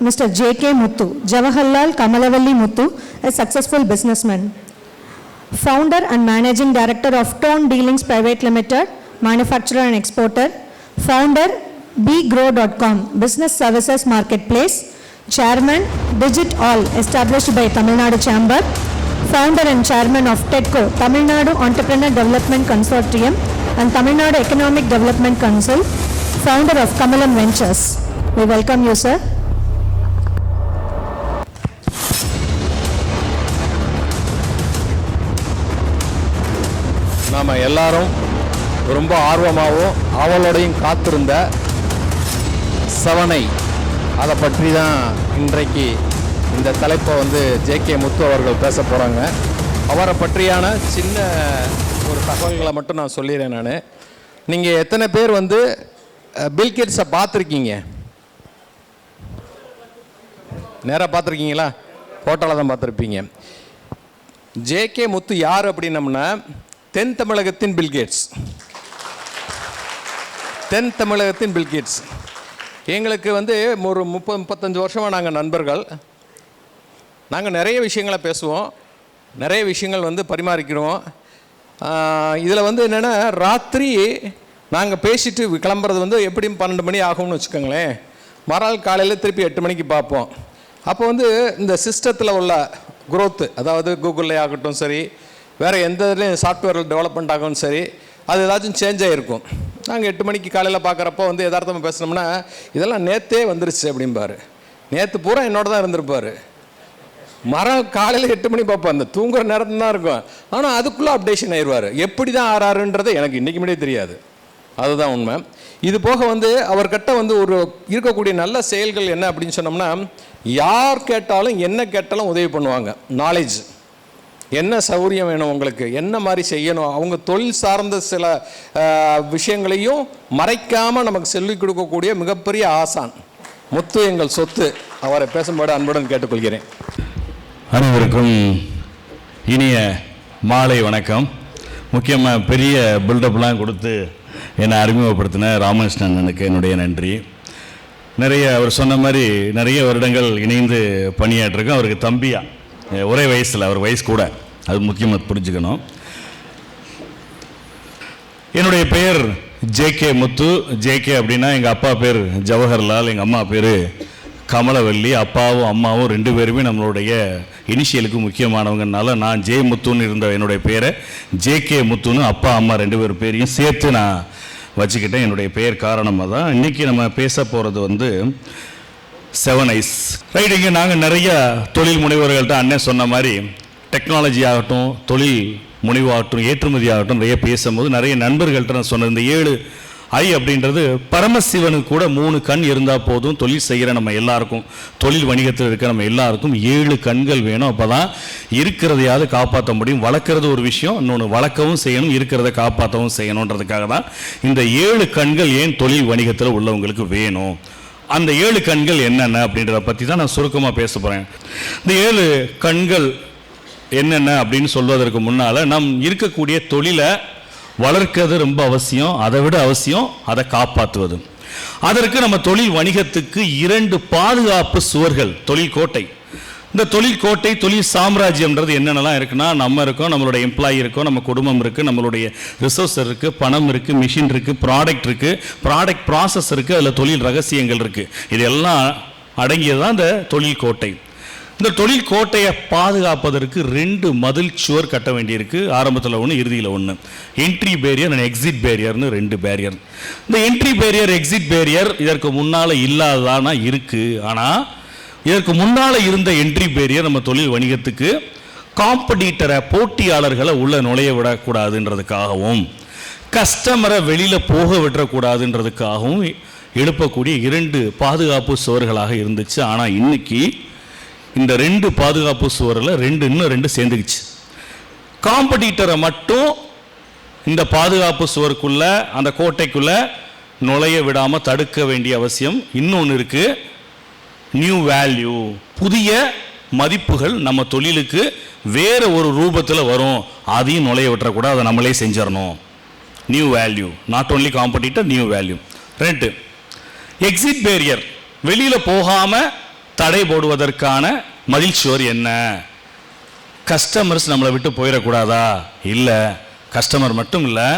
Mr. J.K. Muthu, Jawaharlal Kamalavalli Muthu, a successful businessman. Founder and Managing Director of Tone Dealings Private Limited, manufacturer and exporter. Founder, bgrow.com, business services marketplace. Chairman, Digit All, established by Tamil Nadu Chamber. Founder and Chairman of TEDCO, Tamil Nadu Entrepreneur Development Consortium and Tamil Nadu Economic Development Council. Founder of Kamalam Ventures. We welcome you, sir. நாம் எல்லாரும் ரொம்ப ஆர்வமாகவும் அவளோடையும் காத்திருந்த சவனை அதை பற்றி தான் இன்றைக்கு இந்த தலைப்பை வந்து ஜே கே முத்து அவர்கள் பேச போகிறாங்க அவரை பற்றியான சின்ன ஒரு தகவல்களை மட்டும் நான் சொல்லிடுறேன் நான். நீங்கள் எத்தனை பேர் வந்து பில்கேட்ஸை பார்த்துருக்கீங்க? நேராக பார்த்துருக்கீங்களா? ஃபோட்டோவில் தான் பார்த்துருப்பீங்க. ஜேகே முத்து யார் அப்படின்னம்னா தென் தமிழகத்தின் பில்கேட்ஸ் தென் தமிழகத்தின் பில்கேட்ஸ் எங்களுக்கு வந்து ஒரு முப்பது முப்பத்தஞ்சு வருஷமாக நாங்கள் நண்பர்கள். நாங்கள் நிறைய விஷயங்களை பேசுவோம். நிறைய விஷயங்கள் வந்து பரிமாறிக்கிறோம். இதில் வந்து என்னென்னா ராத்திரி நாங்கள் பேசிட்டு கிளம்புறது வந்து எப்படியும் பன்னெண்டு மணி ஆகும்னு வச்சுக்கோங்களேன். மறுநாள் காலையில் திருப்பி எட்டு மணிக்கு பார்ப்போம். அப்போ வந்து இந்த சிஸ்டத்தில் உள்ள குரோத்து அதாவது கூகுளில் ஆகட்டும் சரி வேறு எந்த இதுலேயும் சாஃப்ட்வேர் டெவலப்மெண்ட் ஆகும் சரி அது ஏதாச்சும் சேஞ்ச் ஆகிருக்கும் நாங்கள் எட்டு மணிக்கு காலையில் பார்க்குறப்போ வந்து எதார்த்தமாக பேசினோம்னா இதெல்லாம் நேற்றே வந்துருச்சு அப்படிம்பாரு. நேற்று பூரா என்னோட தான் இருந்திருப்பார். மரம் காலையில் எட்டு மணி பார்ப்போம் அந்த தூங்குற நேரத்துல தான் இருக்கும். ஆனால் அதுக்குள்ளே அப்டேஷன் ஆயிடுவார் எப்படி தான் ஆறாருன்றது எனக்கு இன்றைக்கு தெரியாது. அதுதான் உண்மை. இது போக வந்து அவர்கிட்ட வந்து ஒரு இருக்கக்கூடிய நல்ல செயல்கள் என்ன அப்படின்னு சொன்னோம்னா யார் கேட்டாலும் என்ன கேட்டாலும் உதவி பண்ணுவாங்க. நாலேஜ் என்ன சௌரியம் வேணும் உங்களுக்கு? என்ன மாதிரி செய்யணும்? அவங்க தொழில் சார்ந்த சில விஷயங்களையும் மறைக்காமல் நமக்கு சொல்லிக் கொடுக்கக்கூடிய மிகப்பெரிய ஆசான். முத்து எங்கள் சொத்து. அவரை பேசும்போது அன்புடன் கேட்டுக்கொள்கிறேன். அனைவருக்கும் இனிய மாலை வணக்கம். முக்கியமாக பெரிய பில்டப்லாம் கொடுத்து என்னை அறிமுகப்படுத்தின ராமகிருஷ்ணன் அண்ணனுக்கு என்னுடைய நன்றி. நிறைய அவர் சொன்ன மாதிரி நிறைய வருடங்கள் இணைந்து பணியாற்றிருக்கோம். அவருக்கு தம்பியா. ஒரே வயசில் அவர் வயசு கூட. அது முக்கியமாக புரிஞ்சுக்கணும். என்னுடைய பெயர் J K Muthu. J K அப்படின்னா எங்கள் அப்பா பேர் ஜவஹர்லால் எங்கள் அம்மா பேர் கமலவல்லி. அப்பாவும் அம்மாவும் ரெண்டு பேருமே நம்மளுடைய இனிஷியலுக்கு முக்கியமானவங்கனால நான் ஜே முத்துன்னு இருந்த என்னுடைய பேரை ஜேகே முத்துன்னு அப்பா அம்மா ரெண்டு பேர் பேரையும் சேர்த்து நான் வச்சுக்கிட்டேன். என்னுடைய பெயர் காரணமாக தான். இன்றைக்கி நம்ம பேச போகிறது வந்து செவன் ஐஸ் ரைட் இங்கே நாங்கள் நிறைய தொழில் முனைவர்கள்ட்ட அண்ணன் சொன்ன மாதிரி டெக்னாலஜி ஆகட்டும் தொழில் முனைவாகட்டும் ஏற்றுமதி ஆகட்டும் நிறைய பேசும்போது நிறைய நண்பர்கள்ட்ட நான் சொன்ன இந்த ஏழு ஐ அப்படின்றது பரமசிவனுக்கு கூட மூணு கண் இருந்தால் போதும் தொழில் செய்கிற நம்ம எல்லாருக்கும் தொழில் வணிகத்தில் இருக்கிற நம்ம எல்லாருக்கும் ஏழு கண்கள் வேணும். அப்போ தான் இருக்கிறதையாவது காப்பாற்ற முடியும். வளர்க்குறது ஒரு விஷயம் இன்னொன்று வளர்க்கவும் செய்யணும் இருக்கிறத காப்பாற்றவும் செய்யணுன்றதுக்காக தான் இந்த ஏழு கண்கள் ஏன் தொழில் வணிகத்தில் உள்ளவங்களுக்கு வேணும்? அந்த ஏழு கண்கள் என்னென்ன அப்படின்றத பற்றி தான் நான் சுருக்கமாக பேச போகிறேன் இந்த ஏழு கண்கள் என்னென்ன அப்படின்னு சொல்வதற்கு முன்னால் நம் இருக்கக்கூடிய தொழிலை வளர்க்கிறது ரொம்ப அவசியம் அதை விட அவசியம் அதை காப்பாற்றுவது. அதற்கு நம்ம தொழில் வணிகத்துக்கு இரண்டு பாதுகாப்பு சுவர்கள் தொழில் கோட்டை. இந்த தொழில் கோட்டை தொழில் சாம்ராஜ்யம்ன்றது என்னென்னலாம் இருக்குன்னா நம்ம இருக்கோம் நம்மளுடைய எம்ப்ளாயி இருக்கோம் நம்ம குடும்பம் இருக்குது நம்மளுடைய ரிசோர்ஸ் இருக்குது பணம் இருக்குது மிஷின் இருக்குது ப்ராடக்ட் இருக்குது ப்ராடக்ட் ப்ராசஸ் இருக்குது அதில் தொழில் ரகசியங்கள் இருக்குது இதெல்லாம் அடங்கியது தான் இந்த தொழில் கோட்டை. இந்த தொழில் கோட்டையை பாதுகாப்பதற்கு ரெண்டு மதில் சுவர் கட்ட வேண்டியிருக்கு. ஆரம்பத்தில் ஒன்று இறுதியில் ஒன்று என்ட்ரி பேரியர் அண்ட் எக்ஸிட் பேரியர்னு ரெண்டு பேரியர் இந்த என்ட்ரி பேரியர் எக்ஸிட் பேரியர் இதற்கு முன்னால் இல்லாததானா இருக்குது ஆனால் இதற்கு முன்னால் இருந்த என்ட்ரி பேரியர் நம்ம தொழில் வணிகத்துக்கு காம்படிட்டரை போட்டியாளர்களை உள்ளே நுழைய விடக்கூடாதுன்றதுக்காகவும் கஸ்டமரை வெளியில் போக விட்டுறக்கூடாதுன்றதுக்காகவும் எழுப்பக்கூடிய இரண்டு பாதுகாப்பு சுவர்களாக இருந்துச்சு. ஆனால் இன்னைக்கு இந்த ரெண்டு பாதுகாப்பு சுவரில் ரெண்டு இன்னும் ரெண்டு சேர்ந்துக்குச்சு. காம்படிட்டரை மட்டும் இந்த பாதுகாப்பு சுவருக்குள்ளே அந்த கோட்டைக்குள்ளே நுழைய விடாமல் தடுக்க வேண்டிய அவசியம் இன்னொன்று இருக்குது நியூ வேல்யூ புதிய மதிப்புகள் நம்ம தொழிலுக்கு வேறு ஒரு ரூபத்தில் வரும். அதையும் நுழைய விட்டுறக்கூடாது அதை நம்மளே செஞ்சிடணும். New value not only competitor new value ரெண்டு எக்ஸிட் பேரியர் வெளியில் போகாமல் தடை போடுவதற்கான மகிழ்ச்சியோர் என்ன? கஸ்டமர்ஸ் நம்மளை விட்டு போயிடக்கூடாதா? இல்லை. கஸ்டமர் மட்டும் இல்லை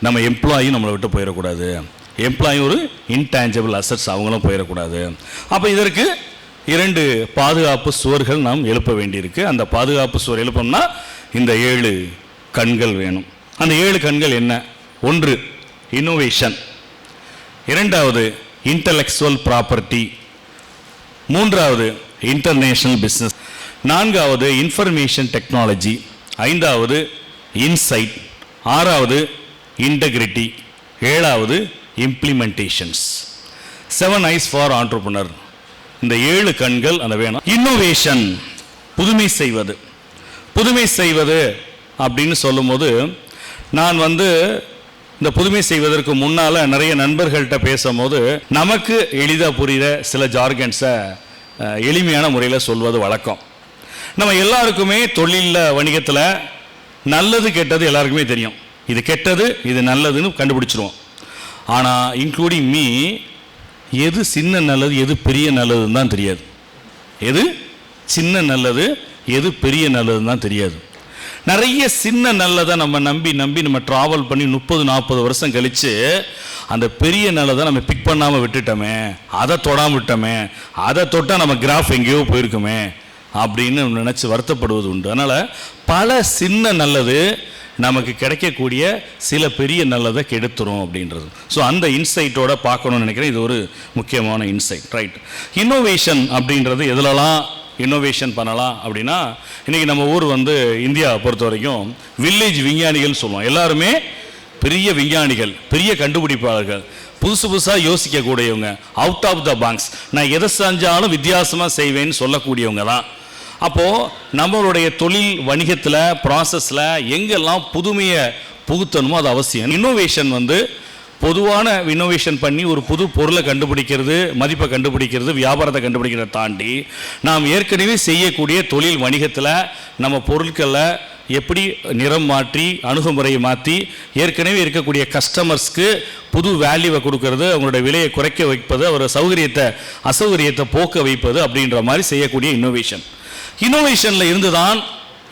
நம்ம எம்ப்ளாயும் நம்மளை விட்டு போயிடக்கூடாது. எம்ப்ளாயி ஒரு இன்டான்ஜிபிள் அசட்ஸ் அவங்களும் போயிடக்கூடாது. அப்போ இதற்கு இரண்டு பாதுகாப்பு சுவர்கள் நாம் எழுப்ப வேண்டியிருக்கு. அந்த பாதுகாப்பு சுவர் எழுப்போம்னா இந்த ஏழு கண்கள் வேணும். அந்த ஏழு கண்கள் என்ன? ஒன்று இன்னோவேஷன் இரண்டாவது இன்டலெக்சுவல் ப்ராப்பர்ட்டி மூன்றாவது இன்டர்நேஷ்னல் பிஸ்னஸ் நான்காவது இன்ஃபர்மேஷன் டெக்னாலஜி ஐந்தாவது இன்சைட் ஆறாவது இன்டெகிரிட்டி ஏழாவது implementations seven eyes for entrepreneur இந்த ஏழு கண்கள் அந்த வேணும் இன்னோவேஷன் புதுமை செய்வது. புதுமை செய்வது அப்படின்னு சொல்லும்போது நான் வந்து இந்த புதுமை செய்வதற்கு முன்னால் நிறைய நண்பர்கள்ட்ட பேசும்போது நமக்கு எளிதாக புரிகிற சில ஜார்கன்ஸை எளிமையான முறையில் சொல்வது வழக்கம். நம்ம எல்லாருக்குமே தொழிலில் வணிகத்தில் நல்லது கெட்டது எல்லாருக்குமே தெரியும். இது கெட்டது இது நல்லதுன்னு கண்டுபிடிச்சிருவோம். ஆனால் இன்க்ளூடிங் மீ எது சின்ன நல்லது எது பெரிய நல்லதுன்னு தான் தெரியாது. எது சின்ன நல்லது எது பெரிய நல்லதுன்னு தான் தெரியாது. நிறைய சின்ன நல்லதை நம்ம நம்பி நம்பி நம்ம ட்ராவல் பண்ணி முப்பது நாற்பது வருஷம் கழித்து அந்த பெரிய நல்லதை நம்ம பிக் பண்ணாமல் விட்டுட்டோமே அதை தொடாமல் விட்டோமே அதை தொட்டால் நம்ம கிராஃப் எங்கேயோ போயிருக்குமே அப்படின்னு நினச்சி வருத்தப்படுவது உண்டு. அதனால் பல சின்ன நல்லது நமக்கு கிடைக்கக்கூடிய சில பெரிய நல்லதை கெடுத்துரும் அப்படின்றது. ஸோ அந்த இன்சைட்டோட பார்க்கணும்னு நினைக்கிறேன். இது ஒரு முக்கியமான இன்சைட் ரைட் இன்னோவேஷன் அப்படின்றது எதுலலாம் இன்னோவேஷன் பண்ணலாம் அப்படின்னா இன்றைக்கி நம்ம ஊர் வந்து இந்தியாவை பொறுத்த வரைக்கும் வில்லேஜ் விஞ்ஞானிகள் சொல்லுவோம். எல்லாருமே பெரிய விஞ்ஞானிகள் பெரிய கண்டுபிடிப்பாளர்கள் புதுசு புதுசாக யோசிக்கக்கூடியவங்க அவுட் ஆஃப் த பாக்ஸ் நான் எதை செஞ்சாலும் வித்தியாசமாக செய்வேன்னு சொல்லக்கூடியவங்க தான் அப்போது நம்மளுடைய தொழில் வணிகத்தில் ப்ராசஸில் எங்கெல்லாம் புதுமையை புகுத்தணுமோ அது அவசியம். இன்னோவேஷன் வந்து பொதுவான இன்னோவேஷன் பண்ணி ஒரு புது பொருளை கண்டுபிடிக்கிறது மதிப்பை கண்டுபிடிக்கிறது வியாபாரத்தை கண்டுபிடிக்கிறத தாண்டி நாம் ஏற்கனவே செய்யக்கூடிய தொழில் வணிகத்தில் நம்ம பொருட்களை எப்படி நிறம் மாற்றி அணுகுமுறையை மாற்றி ஏற்கனவே இருக்கக்கூடிய கஸ்டமர்ஸ்க்கு புது வேல்யூவை கொடுக்கறது அவங்களுடைய விலையை குறைக்க வைப்பது அவரோட சௌகரியத்தை அசௌகரியத்தை போக்க வைப்பது அப்படின்ற மாதிரி செய்யக்கூடிய இன்னோவேஷன் இன்னோவேஷனில் இருந்து தான்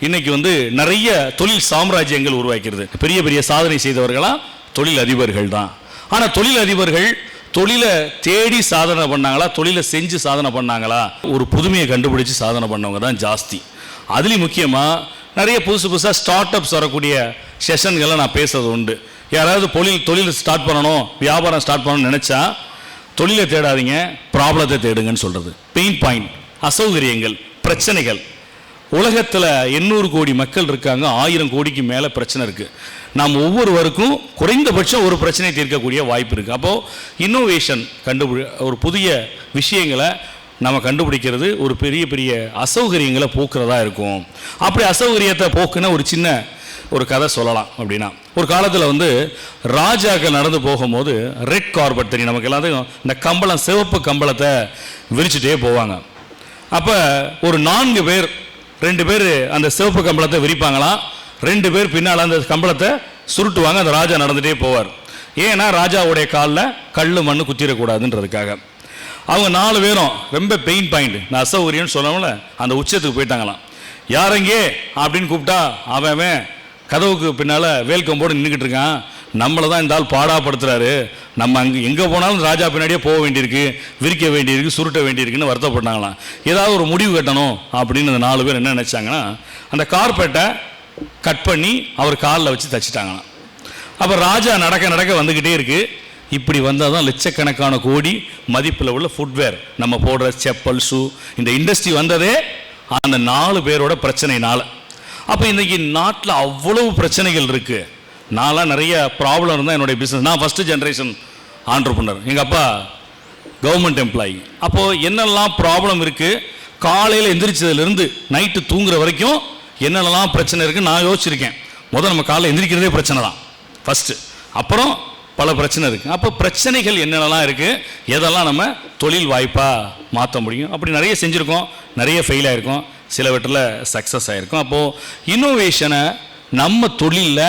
இன்னைக்கு வந்து நிறைய தொழில் சாம்ராஜ்யங்கள் உருவாக்கிறது. பெரிய பெரிய சாதனை செய்தவர்களாம் தொழில் அதிபர்கள் தான் ஆனால் தொழில் அதிபர்கள் தொழிலை தேடி சாதனை பண்ணாங்களா தொழிலை செஞ்சு சாதனை பண்ணாங்களா? ஒரு புதுமையை கண்டுபிடிச்சி சாதனை பண்ணவங்க தான் ஜாஸ்தி. அதுலேயும் முக்கியமாக நிறைய புதுசு புதுசாக ஸ்டார்ட் அப்ஸ் வரக்கூடிய செஷன்களை நான் பேசுறது உண்டு. யாராவது தொழில் தொழில் ஸ்டார்ட் பண்ணணும் வியாபாரம் ஸ்டார்ட் பண்ணணும்னு நினச்சா தொழிலை தேடாதீங்க ப்ராப்ளத்தை தேடுங்கன்னு சொல்கிறது பெயின் பாயிண்ட் அசௌகரியங்கள். பிரச்சனைகள். உலகத்தில் எண்ணூறு கோடி மக்கள் இருக்காங்க ஆயிரம் கோடிக்கு மேலே பிரச்சனை இருக்குது நாம் ஒவ்வொருவருக்கும் குறைந்தபட்சம் ஒரு பிரச்சனை தீர்க்கக்கூடிய வாய்ப்பு இருக்குது அப்போது இன்னோவேஷன் கண்டுபிடி ஒரு புதிய விஷயங்களை நம்ம கண்டுபிடிக்கிறது ஒரு பெரிய பெரிய அசௌகரியங்களை போக்குறதா இருக்கும். அப்படி அசௌகரியத்தை போக்குன்னு ஒரு சின்ன ஒரு கதை சொல்லலாம் அப்படின்னா. ஒரு காலத்தில் வந்து ராஜாக்கள் நடந்து போகும்போது ரெட் கார்பெட் தெரியும். நமக்கு எல்லாத்தையும் இந்த கம்பளம் சிவப்பு கம்பளத்தை விரிச்சுட்டே போவாங்க. அப்போ ஒரு நான்கு பேர் ரெண்டு பேர் அந்த சிவப்பு கம்பளத்தை விரிப்பாங்களாம். ரெண்டு பேர் பின்னால் அந்த கம்பளத்தை சுருட்டுவாங்க அந்த ராஜா நடந்துகிட்டே போவார். ஏன்னா ராஜாவுடைய காலில் கல் மண்ணு குத்திடக்கூடாதுன்றதுக்காக. அவங்க நாலு பேரும் ரொம்ப பெயின் பாயிண்ட் நான் அசௌகரியம்னு சொன்னவங்கள அந்த உச்சத்துக்கு போயிட்டாங்களாம். யாரெங்கே அப்படின்னு கூப்பிட்டா அவன் கதவுக்கு பின்னால் வேல்கம்போடு நின்றுக்கிட்டு இருக்கான். நம்மளை தான் இந்த ஆள் பாடாப்படுத்துகிறாரு நம்ம அங்கே எங்கே போனாலும் ராஜா பின்னாடியே போக வேண்டியிருக்கு விரிக்க வேண்டியிருக்கு சுருட்ட வேண்டியிருக்குன்னு வருத்தப்பட்டாங்களாம். ஏதாவது ஒரு முடிவு கட்டணும் அப்படின்னு அந்த நாலு பேர் என்ன நினச்சாங்கன்னா அந்த கார்பெட்டை கட் பண்ணி அவர் காலில் வச்சு தச்சிட்டாங்களாம். அப்போ ராஜா நடக்க நடக்க வந்துக்கிட்டே இருக்கு. இப்படி வந்தால் தான் லட்சக்கணக்கான கோடி மதிப்பில் உள்ள ஃபுட்வேர் நம்ம போடுற செப்பல் ஷூ இந்த இண்டஸ்ட்ரி வந்ததே அந்த நாலு பேரோட பிரச்சனைனால அப்போ இன்றைக்கி நாட்டில் அவ்வளவு பிரச்சனைகள் இருக்குது நான்லாம் நிறைய ப்ராப்ளம் இருந்தால் என்னுடைய பிஸ்னஸ் நான் ஃபஸ்ட்டு ஜென்ரேஷன் ஆண்டர்பனர் எங்கள் அப்பா கவர்மெண்ட் எம்ப்ளாயி அப்போது என்னெல்லாம் ப்ராப்ளம் இருக்குது காலையில் எந்திரிச்சதுலேருந்து நைட்டு தூங்குற வரைக்கும் என்னென்னலாம் பிரச்சனை இருக்குது நான் யோசிச்சிருக்கேன். முதல் நம்ம காலையில் எந்திரிக்கிறதே பிரச்சனை தான். ஃபஸ்ட்டு அப்புறம் பல பிரச்சனை இருக்குது அப்போ பிரச்சனைகள் என்னென்னலாம் இருக்குது எதெல்லாம் நம்ம தொழில் வாய்ப்பாக மாற்ற முடியும்? அப்படி நிறைய செஞ்சுருக்கோம். நிறைய ஃபெயில் ஆகிருக்கும் சிலவற்றில் சக்ஸஸ் ஆகிருக்கும் அப்போது இன்னோவேஷனை நம்ம தொழிலில்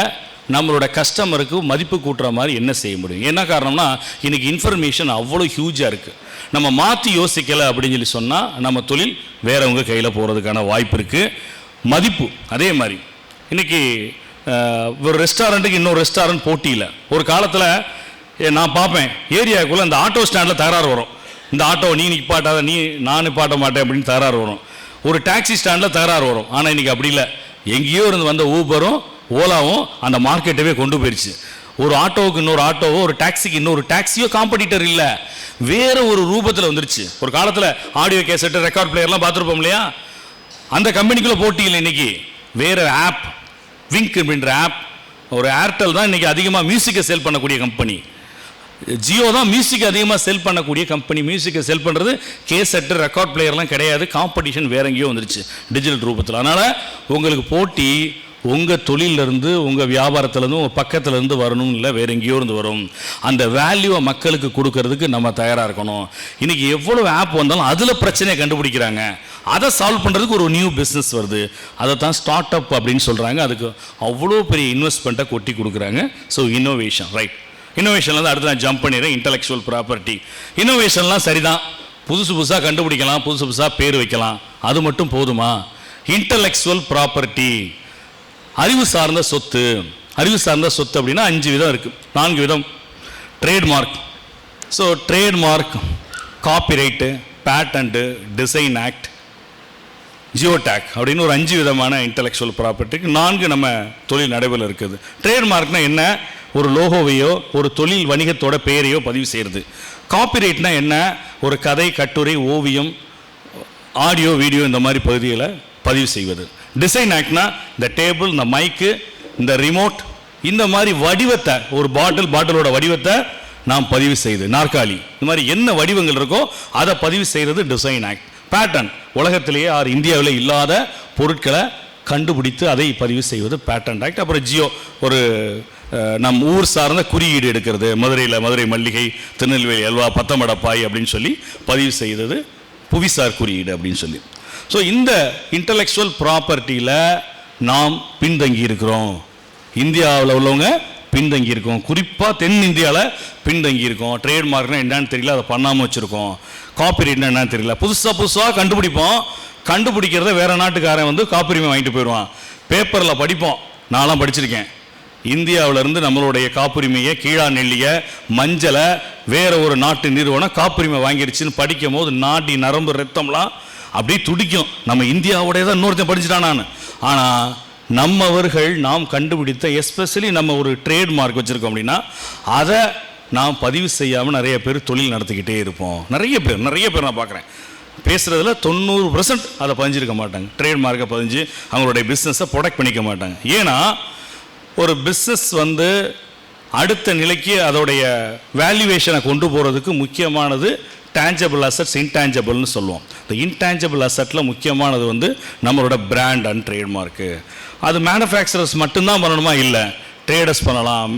நம்மளோட கஸ்டமருக்கு மதிப்பு கூட்டுற மாதிரி என்ன செய்ய முடியும்? என்ன காரணம்னா இன்னைக்கு இன்ஃபர்மேஷன் அவ்வளோ ஹியூஜாக இருக்குது நம்ம மாற்றி யோசிக்கலை அப்படின்னு சொல்லி சொன்னால் நம்ம தொழில் வேறவங்க கையில் போகிறதுக்கான வாய்ப்பு இருக்குது மதிப்பு அதே மாதிரி. இன்னைக்கு ஒரு ரெஸ்டாரண்ட்டுக்கு இன்னொரு ரெஸ்டாரண்ட் போட்டியில் ஒரு காலத்தில் நான் பார்ப்பேன் ஏரியாவுக்குள்ளே அந்த ஆட்டோ ஸ்டாண்டில் தகராறு வரும். இந்த ஆட்டோ நீ நிப்பாட்டாத நீ நான் நிப்பாட்ட மாட்டேன் அப்படின்னு தகராறு வரும். ஒரு டாக்ஸி ஸ்டாண்டில் தகராறு வரும். ஆனால் இன்றைக்கி அப்படி இல்லை. எங்கேயோ இருந்து வந்த ஊபரும் ஓலாவும் அந்த மார்க்கெட்டவே கொண்டு போயிடுச்சு ஒரு ஆட்டோவுக்கு இன்னொரு ஆட்டோவோ ஒரு டாக்ஸிக்கு இன்னொரு டாக்ஸியோ காம்படிட்டர் இல்லை. வேற ஒரு ரூபத்தில் வந்துருச்சு. ஒரு காலத்தில் ஆடியோ கேசட்டு ரெக்கார்ட் பிளேயர்லாம் பார்த்துருப்போம் இல்லையா? அந்த கம்பெனிக்குள்ளே போட்டி இல்லை இன்னைக்கு. வேற ஆப் விங்க் அப்படின்ற ஆப் ஒரு ஏர்டெல் தான் இன்னைக்கு அதிகமாக மியூசிக்கை செல் பண்ணக்கூடிய கம்பெனி ஜியோ தான் மியூசிக் அதிகமாக செல் பண்ணக்கூடிய கம்பெனி மியூசிக்கை செல் பண்ணுறது கேசட்டு ரெக்கார்ட் பிளேயர்லாம் கிடையாது. காம்படிஷன் வேற எங்கேயோ வந்துருச்சு. டிஜிட்டல் ரூபத்தில். அதனால் உங்களுக்கு போட்டி உங்கள் தொழிலிருந்து உங்கள் வியாபாரத்துலேருந்து உங்கள் பக்கத்துலேருந்து வரணும் இல்லை வேறு எங்கேயோ இருந்து வரும். அந்த வேல்யூவை மக்களுக்கு கொடுக்கறதுக்கு நம்ம தயாராக இருக்கணும். இன்றைக்கி எவ்வளோ ஆப் வந்தாலும் அதில் பிரச்சனையை கண்டுபிடிக்கிறாங்க. அதை சால்வ் பண்ணுறதுக்கு ஒரு நியூ பிஸ்னஸ் வருது. அதை தான் ஸ்டார்ட் அப் அப்படின்னு சொல்கிறாங்க அதுக்கு அவ்வளோ பெரிய இன்வெஸ்ட்மெண்ட்டை கொட்டி கொடுக்குறாங்க. ஸோ இன்னோவேஷன் ரைட் இன்னோவேஷனில் அடுத்து நான் ஜம்ப் பண்ணிடுறேன். இன்டலெக்சுவல் ப்ராப்பர்ட்டி இன்னோவேஷன்லாம் சரிதான். புதுசு புதுசாக கண்டுபிடிக்கலாம். புதுசு புதுசாக பேர் வைக்கலாம். அது மட்டும் போதுமா? இன்டலெக்சுவல் ப்ராப்பர்ட்டி அறிவு சார்ந்த சொத்து. அறிவு சார்ந்த சொத்து அப்படின்னா அஞ்சு விதம் இருக்குது நான்கு விதம் trademark so trademark copyright patent design act geotag அப்படின்னு ஒரு அஞ்சு விதமான இன்டலெக்சுவல் ப்ராப்பர்ட்டிக்கு நான்கு நம்ம தொழில் நடைமுறையில் இருக்குது. ட்ரேட்மார்க்னா என்ன? ஒரு லோகோவையோ ஒரு தொழில் வணிகத்தோட பெயரையோ பதிவு செய்கிறது காப்பிரைட்னா என்ன? ஒரு கதை கட்டுரை ஓவியம் ஆடியோ வீடியோ இந்த மாதிரி பகுதிகளை பதிவு செய்வது. டிசைன் ஆக்ட்னா இந்த டேபிள் இந்த மைக்கு இந்த ரிமோட் இந்த மாதிரி வடிவத்தை ஒரு பாட்டில் பாட்டிலோட வடிவத்தை நாம் பதிவு செய்து. நாற்காலி. இந்த மாதிரி என்ன வடிவங்கள் இருக்கோ அதை பதிவு செய்கிறது டிசைன் ஆக்ட் பேட்டர்ன் உலகத்திலேயே ஆறு இந்தியாவில் இல்லாத பொருட்களை கண்டுபிடித்து அதை பதிவு செய்வது பேட்டன் ஆக்ட் அப்புறம் ஜியோ ஒரு நம் ஊர் சார்ந்த குறியீடு எடுக்கிறது. மதுரையில் மதுரை மல்லிகை திருநெல்வேலி அல்வா பத்தமடப்பாய் அப்படின்னு சொல்லி பதிவு செய்தது புவிசார் குறியீடு அப்படின்னு சொல்லி. ஸோ இந்த இன்டலெக்சுவல் ப்ராப்பர்ட்டியில் நாம் பின்தங்கி இருக்கிறோம். இந்தியாவில் உள்ளவங்க பின்தங்கி இருக்கோம். குறிப்பாக தென்னிந்தியாவில் பின்தங்கி இருக்கோம். ட்ரேட்மார்க்னா என்னன்னு தெரியல அதை பண்ணாமல் வச்சுருக்கோம். காப்பிரைட்னா என்னன்னு தெரியல. புதுசாக புதுசாக கண்டுபிடிப்போம். கண்டுபிடிக்கிறத வேறு நாட்டுக்காரன் வந்து காப்புரிமை வாங்கிட்டு போயிடுவான். பேப்பரில் படிப்போம். நான்லாம் படிச்சிருக்கேன். இந்தியாவிலேருந்து நம்மளுடைய காப்புரிமையை கீழா நெல்லிய மஞ்சளை வேற ஒரு நாட்டு நிறுவனம் காப்புரிமை வாங்கிருச்சுன்னு படிக்கும் போது நாடி நரம்பு ரத்தம்லாம் அப்படியே துடிக்கும். நம்ம இந்தியாவோடய தான் இன்னொருத்தன் படிச்சுட்டான் நான். ஆனால் நம்மவர்கள் நாம் கண்டுபிடித்த எஸ்பெஷலி நம்ம ஒரு ட்ரேட்மார்க் வச்சுருக்கோம் அப்படின்னா அதை நாம் பதிவு செய்யாமல் நிறைய பேர் தொழில் நடத்திக்கிட்டே இருப்போம். நிறைய பேர் நிறைய பேர் நான் பார்க்குறேன். பேசுகிறதுல தொண்ணூறு பர்சன்ட் அதை பதிஞ்சிருக்க மாட்டாங்க. ட்ரேட்மார்க்கை பதிஞ்சு அவங்களுடைய பிஸ்னஸை ப்ரொடக்ட் பண்ணிக்க மாட்டாங்க. ஏன்னா ஒரு பிஸ்னஸ் வந்து அடுத்த நிலைக்கு அதோடைய வேல்யூவேஷனை கொண்டு போகிறதுக்கு முக்கியமானது டேஞ்சபிள் அசட்ஸ் இன்டேஞ்சபிள்னு சொல்லுவோம். இந்த இன்டேஞ்சபிள் அசட்டில் முக்கியமானது வந்து நம்மளோட பிராண்ட் அண்ட் ட்ரேட்மார்க்கு அது மேனுஃபேக்சரர்ஸ் மட்டும்தான் பண்ணணுமா? இல்லை. ட்ரேடர்ஸ் பண்ணலாம்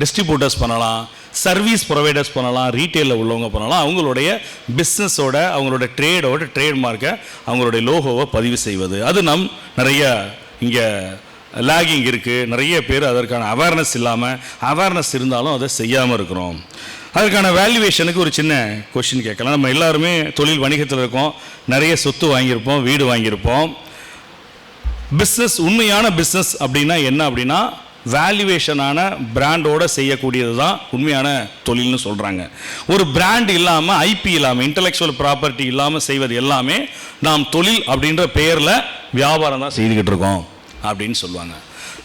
டிஸ்ட்ரிபியூட்டர்ஸ் பண்ணலாம் சர்வீஸ் ப்ரொவைடர்ஸ் பண்ணலாம் ரீட்டெயிலில் உள்ளவங்க பண்ணலாம். அவங்களுடைய பிஸ்னஸோட அவங்களோட ட்ரேடோட ட்ரேட்மார்க்கை அவங்களுடைய லோகோவை பதிவு செய்வது. அது நம் நிறைய இங்கே லாகிங் இருக்குது நிறைய பேர் அதற்கான அவேர்னஸ் இல்லாமல் அவேர்னஸ் இருந்தாலும் அதை செய்யாமல் இருக்கிறோம். அதற்கான வேல்யூவேஷனுக்கு ஒரு சின்ன கொஷின் கேட்கலாம். நம்ம எல்லாருமே தொழில் வணிகத்தில் இருக்கோம். நிறைய சொத்து வாங்கியிருப்போம் வீடு வாங்கியிருப்போம். பிஸ்னஸ் உண்மையான பிஸ்னஸ் அப்படின்னா என்ன அப்படின்னா வேல்யூவேஷனான பிராண்டோட செய்யக்கூடியது தான் உண்மையான தொழில்னு சொல்கிறாங்க ஒரு பிராண்ட் இல்லாமல் ஐபி இல்லாமல் இன்டலெக்சுவல் ப்ராப்பர்ட்டி இல்லாமல் செய்வது எல்லாமே நாம் தொழில் அப்படின்ற பெயரில் வியாபாரம் தான் செய்துக்கிட்டு இருக்கோம் அப்படின்னு சொல்லுவாங்க.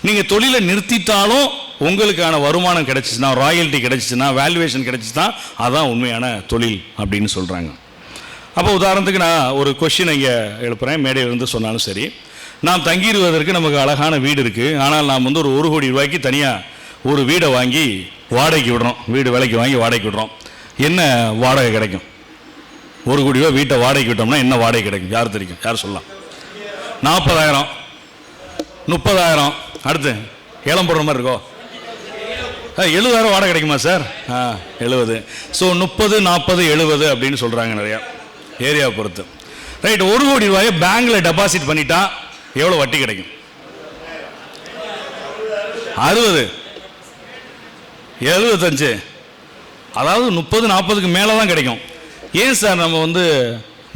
நீங்கள் தொழிலை நிறுத்திட்டாலும் உங்களுக்கான வருமானம் கிடைச்சிச்சுன்னா ராயல்ட்டி கிடைச்சிச்சுன்னா வேல்யூவேஷன் கிடைச்சிச்சுன்னா அதான் உண்மையான தொழில் அப்படின்னு சொல்கிறாங்க அப்போ உதாரணத்துக்கு நான் ஒரு கொஷின் இங்கே எழுப்புகிறேன் மேடையிலிருந்து சொன்னாலும் சரி. நாம் தங்கிடுவதற்கு நமக்கு அழகான வீடு இருக்குது ஆனால் நாம் வந்து ஒரு ஒரு கோடி ரூபாய்க்கு தனியாக ஒரு வீடை வாங்கி வாடகைக்கு விடுறோம். வீடு விலைக்கு வாங்கி வாடகைக்கு விடுறோம். என்ன வாடகை கிடைக்கும்? ஒரு கோடி ரூபா வீட்டை வாடகைக்கு விட்டோம்னா என்ன வாடகை கிடைக்கும்? யார் தெரியும்? யார் சொல்லலாம்? நாற்பதாயிரம். முப்பதாயிரம். அடுத்து ஏலம் போடுற மாதிரி இருக்கோ? ஆ, எழுபதாயிரம் வாடகை கிடைக்குமா சார்? ஆ எழுபது. ஸோ முப்பது நாற்பது எழுபது அப்படின்னு சொல்கிறாங்க நிறையா ஏரியாவை பொறுத்து. ரைட் ஒரு கோடி ரூபாயை பேங்க்கில் டெபாசிட் பண்ணிட்டா எவ்வளோ வட்டி கிடைக்கும்? அறுபது. எழுபத்தஞ்சு. அதாவது முப்பது நாற்பதுக்கு மேலே தான் கிடைக்கும். ஏன் சார் நம்ம வந்து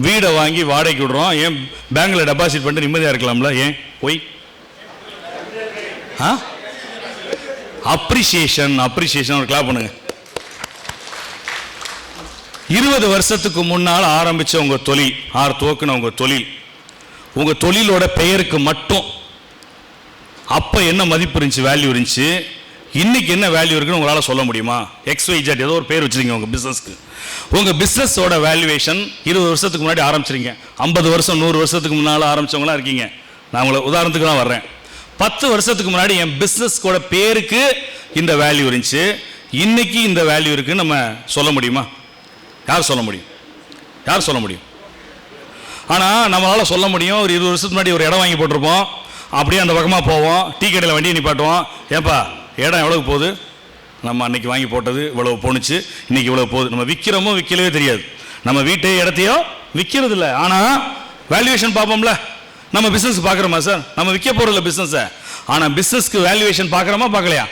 வீடை வாங்கி வாடகைக்கு விடுறோம்? ஏன் பேங்க்கில் டெபாசிட் பண்ணிட்டு நிம்மதியாக இருக்கலாம்ல? ஏன்? ஒய் அப்ரிசியேஷன் அப்ரிசியேஷன் ஒரு கிளாப் பண்ணுங்க. இருபது வருஷத்துக்கு முன்னால் ஆரம்பித்த உங்கள் தொழில் ஆறு துவக்கின உங்கள் தொழில் உங்கள் தொழிலோட பெயருக்கு மட்டும் அப்போ என்ன மதிப்பு இருந்துச்சு வேல்யூ இருந்துச்சு இன்னைக்கு என்ன வேல்யூ இருக்குன்னு உங்களால் சொல்ல முடியுமா? எக்ஸ் ஒய் ஜெட் ஏதோ ஒரு பேர் வச்சிருக்கீங்க உங்கள் பிஸ்னஸ்க்கு உங்கள் பிஸ்னஸோட வேல்யூவேஷன் இருபது வருஷத்துக்கு முன்னாடி ஆரம்பிச்சிருங்க ஐம்பது வருஷம் நூறு வருஷத்துக்கு முன்னால் ஆரம்பித்தவங்களாம் இருக்கீங்க. நான் உங்களை உதாரணத்துக்கு தான் வர்றேன். பத்து வருஷத்துக்கு முன்னாடி என் பிசினஸ்கோட பேருக்கு இந்த வேல்யூ இருந்துச்சு. இன்னைக்கு இந்த வேல்யூ இருக்குன்னு நம்ம சொல்ல முடியுமா? யார் சொல்ல முடியும்? யார் சொல்ல முடியும்? ஆனால் நம்மளால் சொல்ல முடியும் ஒரு இருபது வருஷத்துக்கு முன்னாடி ஒரு இடம் வாங்கி போட்டிருப்போம். அப்படியே அந்த பக்கமாக போவோம் டீ கடையில் வண்டியை நிப்பாட்டுவோம். ஏப்பா இடம் எவ்வளவு போகுது? நம்ம அன்னைக்கு வாங்கி போட்டது இவ்வளவு போணுச்சு. இன்னைக்கு இவ்வளவு போகுது. நம்ம விற்கிறோமோ விற்கலவே தெரியாது. நம்ம வீட்டையோ இடத்தையோ விற்கிறது இல்லை ஆனால் வேல்யூவேஷன் பார்ப்போம்ல. நம்ம பிஸ்னஸ் பார்க்குறோமா சார் நம்ம விற்க போகிறதில்ல பிஸ்னஸை ஆனால் பிஸ்னஸ்க்கு வேல்யூவேஷன் பார்க்குறோமா பார்க்கலையா?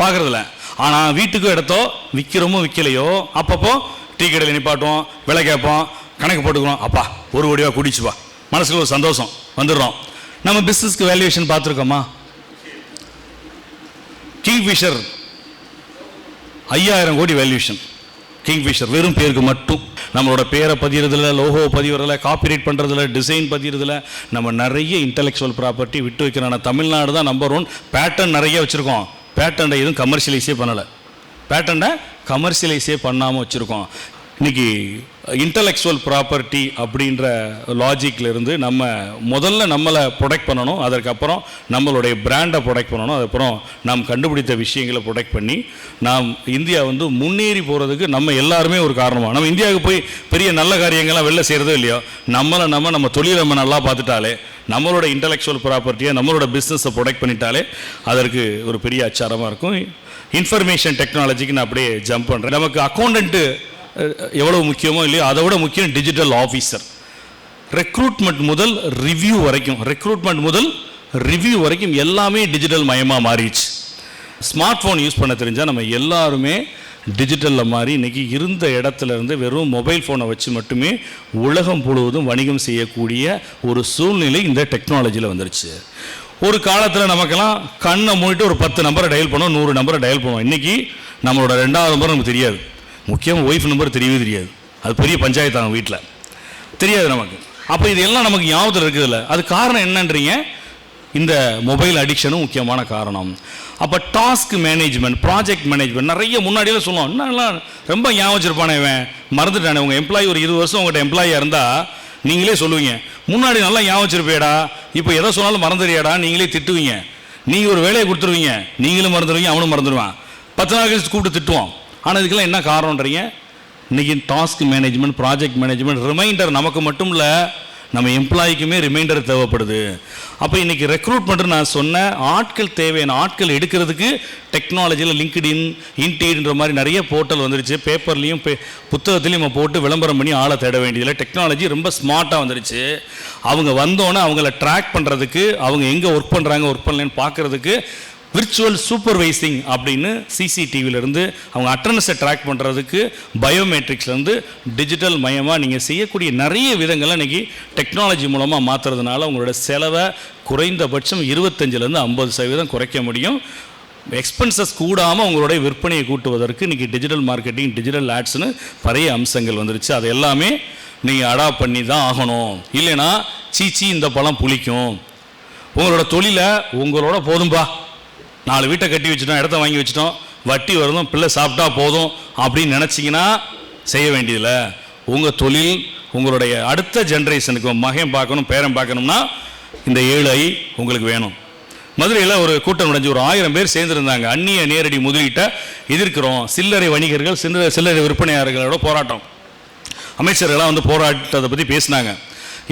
பார்க்கறதில்ல. ஆனால் வீட்டுக்கும் இடத்தோ விற்கிறோமோ விற்கலையோ அப்பப்போ டீ கடையில் நிப்பாட்டுவோம் விலை கேட்போம் கணக்கு போட்டுக்கிறோம். அப்பா ஒரு கோடியாக குடிச்சுப்பா மனசுக்கு ஒரு சந்தோஷம். வந்துடுறோம். நம்ம பிஸ்னஸ்க்கு வேல்யூவேஷன் பார்த்துருக்கோமா? கிங்ஃபிஷர் ஐயாயிரம் கோடி வேல்யூஷன் கிங்ஃபிஷர் வெறும் பேருக்கு மட்டும். நம்மளோட பேரை பதிகிறதுல லோகோ பதிவறதுல காப்பிரைட் பண்ணுறதுல டிசைன் பதிகிறதுல நம்ம நிறைய இன்டெலெக்சுவல் ப்ராப்பர்ட்டி விட்டு வைக்கிறோம் தமிழ்நாடு தான் நம்பர் ஒன் பேட்டர்ன் நிறைய வச்சுருக்கோம். பேட்டர்னை எதுவும் கமர்ஷியலைஸே பண்ணலை. பேட்டர்னை கமர்ஷியலைஸே பண்ணாமல் வச்சுருக்கோம். இன்னைக்கு இன்டலெக்சுவல் ப்ராப்பர்ட்டி அப்படின்ற லாஜிக்லேருந்து நம்ம முதல்ல நம்மளை ப்ரொடெக்ட் பண்ணணும் அதற்கப்புறம் நம்மளுடைய பிராண்டை ப்ரொடெக்ட் பண்ணணும் அதுக்கப்புறம் நாம் கண்டுபிடித்த விஷயங்களை ப்ரொடெக்ட் பண்ணி நாம் இந்தியா வந்து முன்னேறி போகிறதுக்கு நம்ம எல்லாருமே ஒரு காரணமாக நம்ம இந்தியாவுக்கு போய் பெரிய நல்ல காரியங்கள்லாம் வெளில செய்கிறதோ இல்லையோ நம்மளை நம்ம நம்ம தொழிலை நம்ம நல்லா பார்த்துட்டாலே நம்மளோட இன்டலெக்சுவல் ப்ராப்பர்ட்டியை நம்மளோட பிஸ்னஸை ப்ரொடெக்ட் பண்ணிட்டாலே அதற்கு ஒரு பெரிய அச்சாரமாக இருக்கும். இன்ஃபர்மேஷன் டெக்னாலஜிக்கு நான் அப்படியே ஜம்ப் பண்ணுறேன் நமக்கு அக்கௌண்டன்ட்டு எவ்வளவு முக்கியமோ இல்லையோ அதை விட முக்கியம் டிஜிட்டல் ஆஃபீஸர் ரெக்ரூட்மெண்ட் முதல் ரிவ்யூ வரைக்கும் ரெக்ரூட்மெண்ட் முதல் ரிவ்யூ வரைக்கும் எல்லாமே டிஜிட்டல் மயமாக மாறிடுச்சு. ஸ்மார்ட் ஃபோன் யூஸ் பண்ண தெரிஞ்சால் நம்ம எல்லாருமே டிஜிட்டலில் மாறி இன்றைக்கி இருந்த இடத்துல இருந்து வெறும் மொபைல் ஃபோனை வச்சு மட்டுமே உலகம் முழுவதும் வணிகம் செய்யக்கூடிய ஒரு சூழ்நிலை இந்த டெக்னாலஜியில் வந்துருச்சு. ஒரு காலத்தில் நமக்கெல்லாம் கண்ணை மூடிட்டு ஒரு பத்து நம்பரை டயல் பண்ணோம் நூறு நம்பரை டயல் பண்ணுவோம். இன்றைக்கி நம்மளோட ரெண்டாவது நம்பர் நமக்கு தெரியாது. முக்கியமாக ஒய்ஃப் நம்பர் தெரியவே தெரியாது. அது பெரிய பஞ்சாயத்து அவங்க வீட்டில் தெரியாது நமக்கு. அப்போ இது எல்லாம் நமக்கு ஞாபகத்தில் இருக்குதுல்ல. அது காரணம் என்னன்றீங்க? இந்த மொபைல் அடிக்ஷனும் முக்கியமான காரணம். அப்போ டாஸ்க் மேனேஜ்மெண்ட் ப்ராஜெக்ட் மேனேஜ்மெண்ட் நிறைய முன்னாடியெல்லாம் சொல்லுவோம் என்னெல்லாம் ரொம்ப ஞாபகம் வச்சிருப்பானே இவன்? மறந்துட்டானே உங்கள் எம்ப்ளாயி ஒரு இருபது வருஷம் உங்கள்கிட்ட எம்ப்ளாயாக இருந்தால் நீங்களே சொல்லுவீங்க. முன்னாடி நல்லா ஞாபகம் வச்சிருப்பேடா. இப்போ எதை சொன்னாலும் மறந்துறியாடா நீங்களே திட்டுவீங்க. நீங்கள் ஒரு வேலையை கொடுத்துருவீங்க. நீங்களும் மறந்துடுவீங்க அவனும் மறந்துடுவான். பத்து நாள் கழிச்சு கூப்பிட்டு திட்டுவான். ஆனால் இதுக்கெல்லாம் என்ன காரணன்றீங்க இன்றைக்கி task management project management reminder நமக்கு மட்டும் இல்லை நம்ம எம்ப்ளாய்க்குமே ரிமைண்டர் தேவைப்படுது. அப்போ இன்றைக்கி ரெக்ரூட்மெண்ட் நான் சொன்ன ஆட்கள் தேவையான ஆட்கள் எடுக்கிறதுக்கு டெக்னாலஜியில் லிங்க்டின் இன்டீடுன்ற மாதிரி நிறைய போர்ட்டல் வந்துருச்சு. பேப்பர்லேயும் பே புத்தகத்துலேயும் நம்ம போட்டு விளம்பரம் பண்ணி ஆளை தேட வேண்டியதில்லை. டெக்னாலஜி ரொம்ப ஸ்மார்ட்டாக வந்துருச்சு. அவங்க வந்தோன்னே அவங்கள ட்ராக் பண்ணுறதுக்கு அவங்க எங்கே ஒர்க் பண்ணுறாங்க ஒர்க் பண்ணலன்னு பார்க்குறதுக்கு விர்ச்சுவல் சூப்பர்வைசிங் அப்படின்னு சிசிடிவிலேருந்து அவங்க அட்டனன்ஸை ட்ராக் பண்ணுறதுக்கு பயோமெட்ரிக்ஸ்லேருந்து டிஜிட்டல் மயமாக நீங்கள் செய்யக்கூடிய நிறைய விதங்களை இன்றைக்கி டெக்னாலஜி மூலமாக மாற்றுறதுனால உங்களோட செலவை குறைந்தபட்சம் இருபத்தஞ்சிலேருந்து ஐம்பது சதவீதம் குறைக்க முடியும். எக்ஸ்பென்சஸ் கூடாமல் உங்களுடைய விற்பனையை கூட்டுவதற்கு இன்றைக்கி டிஜிட்டல் மார்க்கெட்டிங் டிஜிட்டல் ஆட்ஸ்னு பழைய அம்சங்கள் வந்துருச்சு. அது எல்லாமே நீங்கள் அடாப்ட் பண்ணி தான் ஆகணும். இல்லைன்னா சீச்சி இந்த பழம் புளிக்கும். உங்களோட தொழிலை உங்களோட போதும்பா. நாலு வீட்டை கட்டி வச்சுட்டோம் இடத்த வாங்கி வச்சுட்டோம். வட்டி வருதும் பிள்ளை சாப்பிட்டா போதும் அப்படின்னு நினச்சிங்கன்னா செய்ய வேண்டியதில்லை. உங்கள் தொழில் உங்களுடைய அடுத்த ஜென்ரேஷனுக்கு மகன் பார்க்கணும் பேரன் பார்க்கணும்னா இந்த ஏழு ஐ உங்களுக்கு வேணும். மதுரையில் ஒரு கூட்டம் நடந்து ஒரு ஆயிரம் பேர் சேர்ந்துருந்தாங்க. அந்நிய நேரடி முதலீட்டை எதிர்க்கிறோம். சில்லறை வணிகர்கள் சில்லறை சில்லறை விற்பனையாளர்களோட போராட்டம். அமைச்சர்கள்லாம் வந்து போராட்டத்தை பற்றி பேசினாங்க.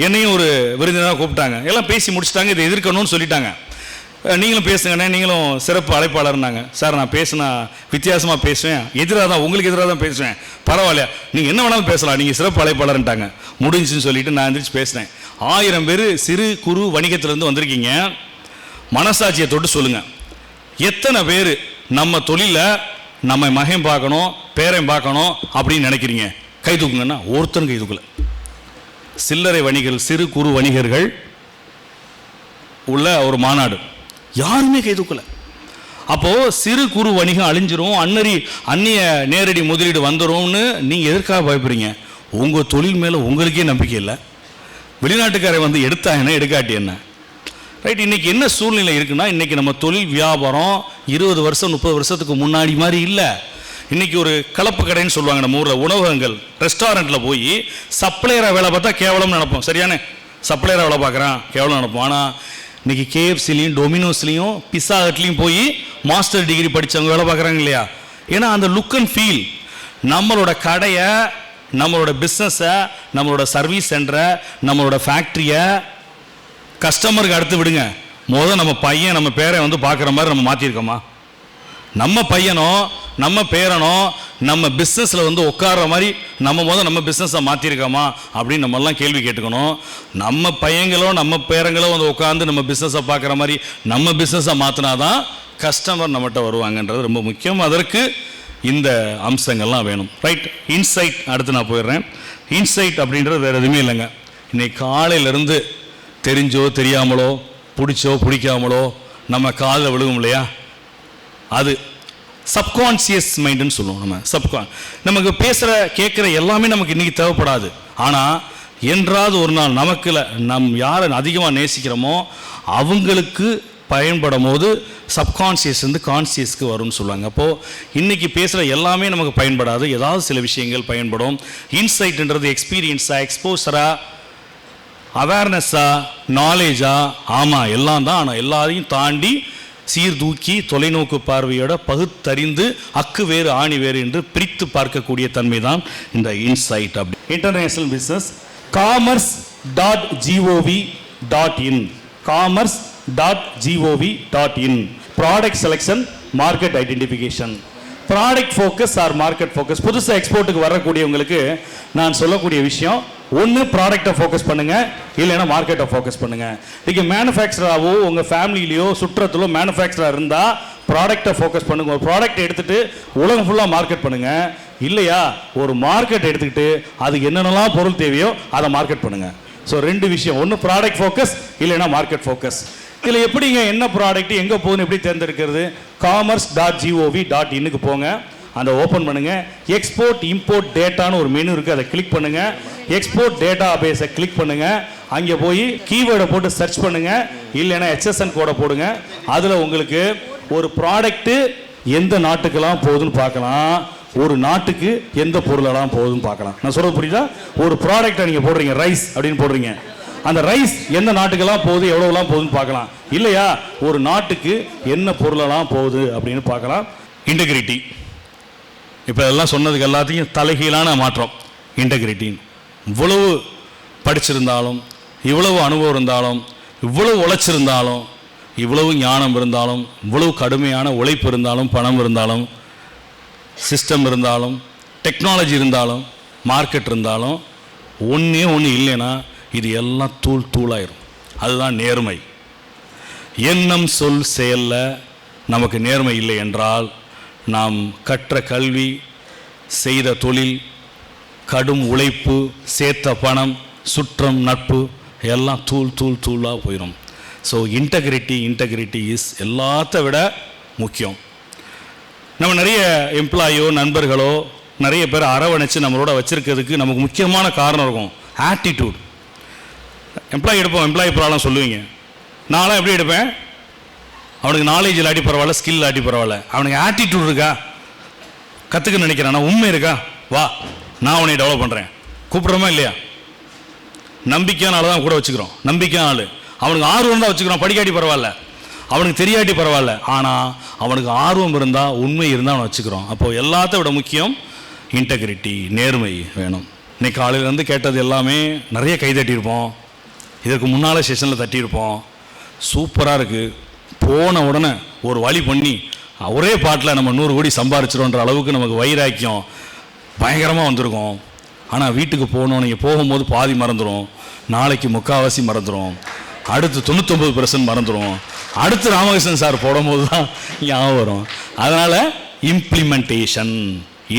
என்னையும் ஒரு விருந்தினராக கூப்பிட்டாங்க. எல்லாம் பேசி முடிச்சிட்டாங்க. இதை எதிர்க்கணும்னு சொல்லிட்டாங்க. நீங்களும் பேசுங்கண்ணே. நீங்களும் சிறப்பு அழைப்பாளர்னாங்க. சார் நான் பேசினா வித்தியாசமாக பேசுவேன். எதிராக தான் உங்களுக்கு எதிராக தான் பேசுவேன். பரவாயில்ல நீங்கள் என்ன வேணாலும் பேசலாம். நீங்கள் சிறப்பு அழைப்பாளர்ன்ட்டாங்க. முடிஞ்சுன்னு சொல்லிட்டு நான் எந்திரிச்சு பேசினேன் ஆயிரம் பேர் சிறு குறு வணிகத்திலேருந்து வந்திருக்கீங்க. மனசாட்சியை தொட்டு சொல்லுங்கள் எத்தனை பேர் நம்ம தொழிலில் நம்ம மகன் பார்க்கணும் பேரன் பார்க்கணும் அப்படின்னு நினைக்கிறீங்க? கை தூக்குங்கன்னா ஒருத்தரும் கை தூக்கல. சில்லறை வணிகர்கள் சிறு குறு வணிகர்கள் உள்ள ஒரு மாநாடு. யாருமே கை தூக்கல. அப்போது சிறு குறு வணிகம் அழிஞ்சிரும் அன்னரி அந்நிய நேரடி முதலீடு வந்துரும்னு நீங்கள் எதற்காக பயப்படுறீங்க? உங்கள் தொழில் மேலே உங்களுக்கே நம்பிக்கை இல்லை. வெளிநாட்டுக்காரை வந்து எடுத்தா என்ன எடுக்காட்டி என்ன? ரைட் இன்றைக்கி என்ன சூழ்நிலை இருக்குன்னா இன்றைக்கி நம்ம தொழில் வியாபாரம் இருபது வருஷம் முப்பது வருஷத்துக்கு முன்னாடி மாதிரி இல்லை. இன்றைக்கி ஒரு கலப்பு கடைன்னு சொல்லுவாங்க நம்ம ஊரில் உணவகங்கள் ரெஸ்டாரண்ட்டில் போய் சப்ளையராக வேலை பார்த்தா கேவலம்னு நினப்போம். சரியானே? சப்ளையராக வேலை பார்க்குறான் கேவலம் நினப்போம். ஆனால் இன்னைக்கு கேஎஃப்சிலையும் டொமினோஸ்லையும் பிஸா ஹட்லையும் போய் மாஸ்டர் டிகிரி படித்தவங்க வேலை பார்க்குறாங்க இல்லையா? ஏன்னா அந்த லுக் அண்ட் ஃபீல் நம்மளோட கடையை நம்மளோட பிஸ்னஸை நம்மளோட சர்வீஸ் சென்டரை நம்மளோட ஃபேக்ட்ரியை கஸ்டமருக்கு அடுத்து விடுங்க. முதல் நம்ம பையன் நம்ம பேரை வந்து பார்க்குற மாதிரி நம்ம மாற்றிருக்கோமா நம்ம பையனோ நம்ம பேரனோ நம்ம பிஸ்னஸில் வந்து உட்கார்ற மாதிரி நம்ம முதல் நம்ம பிஸ்னஸை மாற்றிருக்கோமா அப்படின்னு நம்மெல்லாம் கேள்வி கேட்டுக்கணும். நம்ம பையங்களோ நம்ம பேரங்களோ வந்து உட்காந்து நம்ம பிஸ்னஸை பார்க்குற மாதிரி நம்ம பிஸ்னஸை மாற்றினா தான் கஸ்டமர் நம்மகிட்ட வருவாங்கன்றது ரொம்ப முக்கியம். அதற்கு இந்த அம்சங்கள்லாம் வேணும். ரைட் இன்சைட் அடுத்து நான் போயிடுறேன். இன்சைட் அப்படின்றது வேறு எதுவுமே இல்லைங்க. இன்னைக்கு காலையிலேருந்து தெரிஞ்சோ தெரியாமலோ பிடிச்சோ பிடிக்காமலோ நம்ம காலில் விழுகும் இல்லையா? அது சப்கான்சியஸ் மைண்டுன்னு சொல்லுவோம் நம்ம. சப்கான் நமக்கு பேசுகிற கேட்குற எல்லாமே நமக்கு இன்றைக்கி தேவைப்படாது. ஆனால் என்றாவது ஒரு நாள் நமக்குல நம் யாரை அதிகமாக நேசிக்கிறோமோ அவங்களுக்கு பயன்படும் போது சப்கான்சியஸ் வந்து கான்சியஸ்க்கு வரும்னு சொல்லுவாங்க. அப்போது இன்றைக்கி பேசுகிற எல்லாமே நமக்கு பயன்படாது. ஏதாவது சில விஷயங்கள் பயன்படும். இன்சைட்ன்றது எக்ஸ்பீரியன்ஸாக எக்ஸ்போசராக அவேர்னஸ்ஸாக நாலேஜா ஆமாம் எல்லாம் தான். ஆனால் எல்லாரையும் தாண்டி சீர்தூக்கி தொலைநோக்கு பார்வையோட பகுத்தறிந்து அக்கு வேறு ஆணி வேறு என்று பிரித்து பார்க்கக்கூடிய தன்மை தான் இந்த இன்சைட் அப்படி. International business commerce dot gov dot in commerce dot gov dot in product selection market identification product focus or market focus புதுசாக எக்ஸ்போர்ட்டுக்கு வரக்கூடியவங்களுக்கு நான் சொல்லக்கூடிய விஷயம் ஒன்று ப்ராடக்டை ஃபோக்கஸ் பண்ணுங்கள் இல்லைன்னா மார்க்கெட்டை ஃபோக்கஸ் பண்ணுங்கள் இன்றைக்கி மேனுஃபேக்சராகவோ உங்கள் ஃபேமிலியிலையோ சுற்றத்திலோ மேனுஃபேக்சராக இருந்தால் ப்ராடக்ட்டை ஃபோக்கஸ் பண்ணுங்கள் ஒரு ப்ராடக்ட் எடுத்துகிட்டு உலகம் ஃபுல்லாக மார்க்கெட் பண்ணுங்கள் இல்லையா? ஒரு மார்க்கெட் எடுத்துக்கிட்டு அதுக்கு என்னென்னலாம் பொருள் தேவையோ அதை மார்க்கெட் பண்ணுங்கள் ஸோ ரெண்டு விஷயம். ஒன்று ப்ராடக்ட் ஃபோக்கஸ் இல்லைன்னா மார்க்கெட் ஃபோக்கஸ் இதில் எப்படிங்க என்ன ப்ராடக்ட் எங்கே போகுதுன்னு எப்படி தேர்ந்தெடுக்கிறது? காமர்ஸ் டாட் ஜிஓவி டாட் இன்னுக்கு போங்க. அந்த ஓப்பன் பண்ணுங்க. எக்ஸ்போர்ட் இம்போர்ட் டேட்டான்னு ஒரு மெனு இருக்குது அதை கிளிக் பண்ணுங்க. எக்ஸ்போர்ட் டேட்டா பேஸை கிளிக் பண்ணுங்க. அங்கே போய் கீவேர்டை போட்டு சர்ச் பண்ணுங்க. இல்லைன்னா ஹெச்எஸ்என் கோடை போடுங்க. அதில் உங்களுக்கு ஒரு ப்ராடக்ட்டு எந்த நாட்டுக்கெல்லாம் போகுதுன்னு பார்க்கலாம். ஒரு நாட்டுக்கு எந்த பொருளெல்லாம் போகுதுன்னு பார்க்கலாம். நான் சொல்றது புரியுதா? ஒரு ப்ராடக்டை நீங்கள் போடுறீங்க ரைஸ் அப்படின்னு போடுறீங்க. அந்த ரைஸ் எந்த நாட்டுக்கெல்லாம் போகுது எவ்வளோலாம் போகுதுன்னு பார்க்கலாம். இல்லையா? ஒரு நாட்டுக்கு என்ன பொருளெல்லாம் போகுது அப்படின்னு பார்க்கலாம். இன்டெகிரிட்டி இப்போ எல்லாம் சொன்னதுக்கு எல்லாத்தையும் தலைகீழான மாற்றம் இன்டெகிரிட்டின்னு இவ்வளவு படிச்சிருந்தாலும் இவ்வளவு அனுபவம் இருந்தாலும் இவ்வளவு உழைச்சிருந்தாலும் இவ்வளவு ஞானம் இருந்தாலும் இவ்வளவு கடுமையான உழைப்பு இருந்தாலும் பணம் இருந்தாலும் சிஸ்டம் இருந்தாலும் டெக்னாலஜி இருந்தாலும் மார்க்கெட் இருந்தாலும் ஒன்றே ஒன்று இல்லைன்னா இது எல்லாம் தூள் தூளாயிரும். அதுதான் நேர்மை. எண்ணம் சொல் செயலில் நமக்கு நேர்மை இல்லை என்றால் நாம் கற்ற கல்வி செய்த தொழில் கடும் உழைப்பு சேர்த்த பணம் சுற்றம் நட்பு எல்லாம் தூள் தூள் தூளாக போயிடும் ஸோ இன்டெகிரிட்டி இன்டெகிரிட்டி இஸ் எல்லாத்த விட முக்கியம். நம்ம நிறைய எம்ப்ளாயோ நண்பர்களோ நிறைய பேர் அரவணைச்சு நம்மளோட வச்சுருக்கிறதுக்கு நமக்கு முக்கியமான காரணம் இருக்கும். ஆட்டிடியூட் எம்ப்ளாயி எடுப்போம் எம்ப்ளாயி ப்ராப்ளம் சொல்லுவீங்க. நானும் எப்படி எடுப்பேன்? அவனுக்கு நாலேஜ் இல்லாட்டி பரவாயில்ல ஸ்கில் இல்லாட்டி பரவாயில்ல. அவனுக்கு ஆட்டிடியூட் இருக்கா? கற்றுக்க நினைக்கிறானா. உண்மை இருக்கா? வா நான் உன்னை டெவலப் பண்ணுறேன் கூப்பிட்றோமா இல்லையா? நம்பிக்கையான ஆளை தான் கூட வச்சுக்கிறோம். நம்பிக்கையான ஆள். அவனுக்கு ஆர்வம் தான் வச்சுக்கிறோம். படிக்காட்டி பரவாயில்ல. அவனுக்கு தெரியாட்டி பரவாயில்ல. ஆனால் அவனுக்கு ஆர்வம் இருந்தால் உண்மை இருந்தால் அவனை வச்சுக்கிறோம். அப்போ எல்லாத்த விட முக்கியம் இன்டெகிரிட்டி நேர்மை வேணும். இன்னைக்கு காலையிலேருந்து கேட்டது எல்லாமே நிறைய கை தட்டியிருப்போம். இதற்கு முன்னால் செஷனில் தட்டியிருப்போம். சூப்பராக இருக்குது போன உடனே ஒரு வழி பண்ணி ஒரே பாட்டில் நம்ம நூறு கோடி சம்பாரிச்சிடோன்ற அளவுக்கு நமக்கு வைராக்கியம் பயங்கரமாக வந்திருக்கும். ஆனால் வீட்டுக்கு போகணும் நீங்கள் போகும்போது பாதி மறந்துடும் நாளைக்கு முக்காவாசி மறந்துடும் அடுத்து தொண்ணூத்தொம்பது பர்சன்ட் மறந்துடும் அடுத்து ராமகிருஷ்ணன் சார் போடும்போது தான் ஞாபகம் வரும். அதனால் இம்ப்ளிமெண்டேஷன்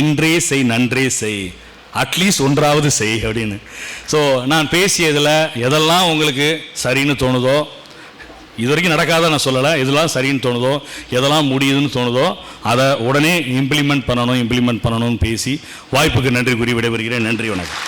இன்றே செய் நன்றே செய். அட்லீஸ்ட் ஒன்றாவது செய் அப்படின்னு. ஸோ நான் பேசியதில் எதெல்லாம் உங்களுக்கு சரின்னு தோணுதோ இது வரைக்கும் நடக்காத நான் சொல்லலை. எதெல்லாம் சரின்னு தோணுதோ எதெல்லாம் முடியுதுன்னு தோணுதோ அதை உடனே இம்ப்ளிமெண்ட் பண்ணணும் இம்ப்ளிமெண்ட் பண்ணணும்னு பேசி வாய்ப்புக்கு நன்றி கூறி விடைபெறுகிறேன். நன்றி வணக்கம்.